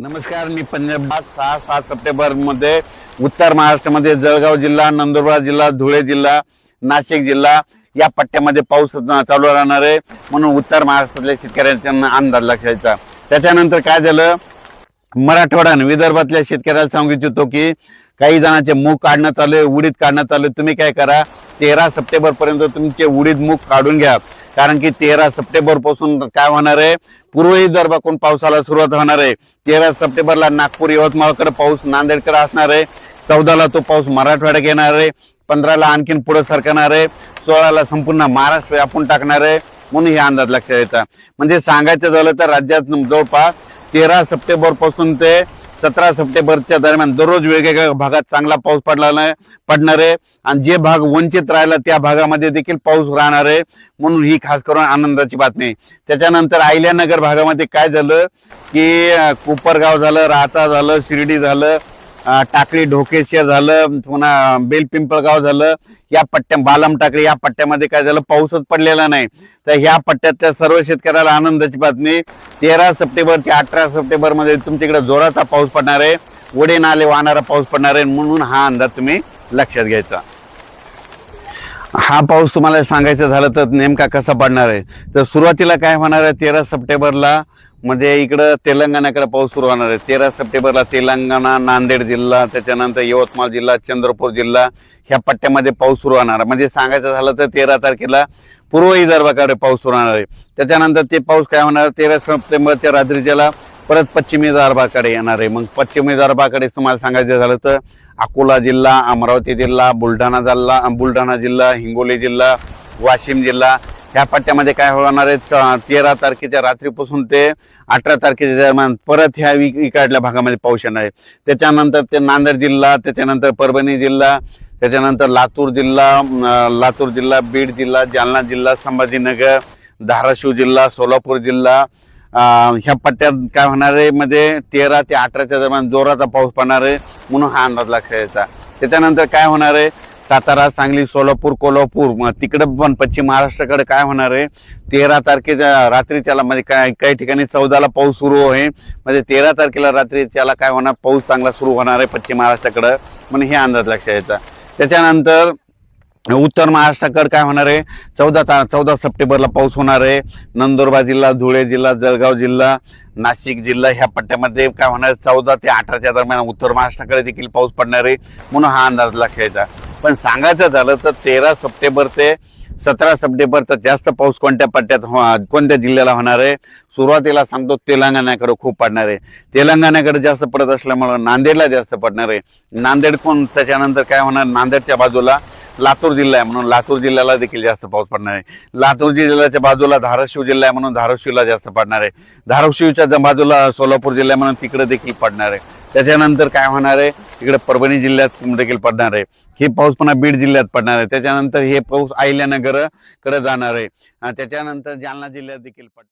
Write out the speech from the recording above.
नमस्कार मी पंजाबात सहा सात सप्टेंबरमध्ये उत्तर महाराष्ट्रामध्ये जळगाव जिल्हा नंदुरबार जिल्हा धुळे जिल्हा नाशिक जिल्हा या पट्ट्यामध्ये पाऊस चालू राहणार आहे. म्हणून उत्तर महाराष्ट्रातल्या शेतकऱ्यांचा अंदाज लक्षायचा त्याच्यानंतर काय झालं? मराठवाडा आणि विदर्भातल्या शेतकऱ्याला सांगू इच्छितो की काही जणांचे मूग काढण्यात आले उडीद काढण्यात आले तुम्ही काय करा तेरा सप्टेंबर पर्यंत तुमचे उडीद मूग काढून घ्या. कारण की तेरा सप्टेंबरपासून काय होणार आहे पूर्व विदर्भाकडून पावसाला सुरुवात होणार आहे तेरा सप्टेंबरला नागपूर यवतमाळकडे पाऊस नांदेडकडे असणार आहे चौदाला तो पाऊस मराठवाड्यात येणार आहे पंधराला आणखीन पुढे सरकणार आहे सोळाला संपूर्ण महाराष्ट्र व्यापून टाकणार आहे म्हणून हे अंदाज लक्षात येतात म्हणजे सांगायचं झालं तर राज्यात जवळपास तेरा सप्टेंबरपासून ते सतरा सप्टेंबरच्या दरम्यान दररोज वेगवेगळ्या भागात चांगला पाऊस पडला पडणार आहे आणि जे भाग वंचित राहिला त्या भागामध्ये देखील पाऊस राहणार आहे म्हणून ही खास करून आनंदाची बातमी आहे. त्याच्यानंतर आयल्यानगर भागामध्ये काय झालं की कोपरगाव झालं राहता झालं शिर्डी झालं टाकळी ढोकेशिया झालं पुन्हा बेलपिंपळगाव झालं या पट्ट्या बालम टाकळी या पट्ट्यामध्ये काय झालं पाऊसच पडलेला नाही. तर ह्या पट्ट्यातल्या सर्व शेतकऱ्याला आनंदाची बातमी. तेरा सप्टेंबर ते अठरा सप्टेंबरमध्ये तुमच्याकडे जोराचा पाऊस पडणार आहे. वडे नाले वाहणारा पाऊस पडणार आहे म्हणून हा अंदाज तुम्ही लक्षात घ्यायचा. हा पाऊस तुम्हाला सांगायचं झालं तर नेमका कसा पडणार आहे? तर सुरुवातीला काय होणार आहे? तेरा सप्टेंबरला म्हणजे इकडं तेलंगणाकडे पाऊस सुरू होणार आहे. तेरा सप्टेंबरला तेलंगणा नांदेड जिल्हा त्याच्यानंतर यवतमाळ जिल्हा चंद्रपूर जिल्हा ह्या पट्ट्यामध्ये पाऊस सुरू होणार आहे. म्हणजे सांगायचं झालं तर तेरा तारखेला पूर्व विदर्भाकडे पाऊस सुरू होणार आहे. त्याच्यानंतर ते पाऊस काय होणार? तेरा सप्टेंबरच्या रात्रीच्याला परत पश्चिमी विदर्भाकडे येणार आहे. मग पश्चिम विदर्भाकडे तुम्हाला सांगायचं झालं तर अकोला जिल्हा अमरावती जिल्हा बुलढाणा जिल्हा बुलढाणा जिल्हा हिंगोली जिल्हा वाशिम जिल्हा ह्या पट्ट्यामध्ये काय होणार आहे? तेरा तारखेच्या रात्रीपासून ते अठरा तारखेच्या दरम्यान परत ह्या इकडल्या भागामध्ये पाऊस येणार आहे. त्याच्यानंतर ते नांदेड जिल्हा त्याच्यानंतर परभणी जिल्हा त्याच्यानंतर लातूर जिल्हा लातूर जिल्हा बीड जिल्हा जालना जिल्हा संभाजीनगर धाराशिव जिल्हा सोलापूर जिल्हा ह्या पट्ट्यात काय होणार आहे? मध्ये तेरा ते अठराच्या दरम्यान जोराचा पाऊस पडणार आहे म्हणून हा अंदाज लक्षात यायचा त्याच्यानंतर काय होणार आहे? सातारा सांगली सोलापूर कोल्हापूर मग तिकडं पण पश्चिम महाराष्ट्राकडे काय होणार आहे? तेरा तारखेच्या रात्रीच्याला म्हणजे काय काही ठिकाणी चौदाला पाऊस सुरू आहे. म्हणजे तेरा तारखेला रात्री त्याला काय होणार? पाऊस चांगला सुरू होणार आहे पश्चिम महाराष्ट्राकडं. म्हणून हे अंदाज लक्षात यायचा त्याच्यानंतर उत्तर महाराष्ट्राकडे काय होणार आहे? चौदा ता चौदा सप्टेंबरला पाऊस होणार आहे. नंदुरबार जिल्हा धुळे जिल्हा जळगाव जिल्हा नाशिक जिल्हा ह्या पट्ट्यामध्ये काय होणार आहे? चौदा ते अठराच्या दरम्यान उत्तर महाराष्ट्राकडे देखील पाऊस पडणार आहे. म्हणून हा अंदाज लक्षात यायचा पण सांगायचं झालं तर तेरा सप्टेंबर ते सतरा सप्टेंबर तर जास्त पाऊस कोणत्या पट्ट्यात हो- कोणत्या जिल्ह्याला होणार आहे? सुरुवातीला सांगतो तेलंगणाकडे खूप पडणार आहे. तेलंगणाकडे जास्त पडत असल्यामुळं नांदेडला जास्त पडणार आहे. नांदेड कोण? त्याच्यानंतर काय होणार? नांदेडच्या बाजूला लातूर जिल्हा आहे म्हणून लातूर जिल्ह्याला देखील जास्त पाऊस पडणार आहे. लातूर जिल्ह्याच्या बाजूला धाराशिव जिल्हा आहे म्हणून धाराशिवला जास्त पडणार आहे. धाराशिवच्या ज- बाजूला सोलापूर जिल्हा आहे म्हणून तिकडे देखील पडणार आहे. त्याच्यानंतर काय होणार आहे? तिकडे परभणी जिल्ह्यात देखील पडणार आहे. हे पाऊस पुन्हा बीड जिल्ह्यात पडणार आहे. त्याच्यानंतर हे पाऊस अहिल्यानगरकडे जाणार आहे. त्याच्यानंतर जालना जिल्ह्यात देखील पड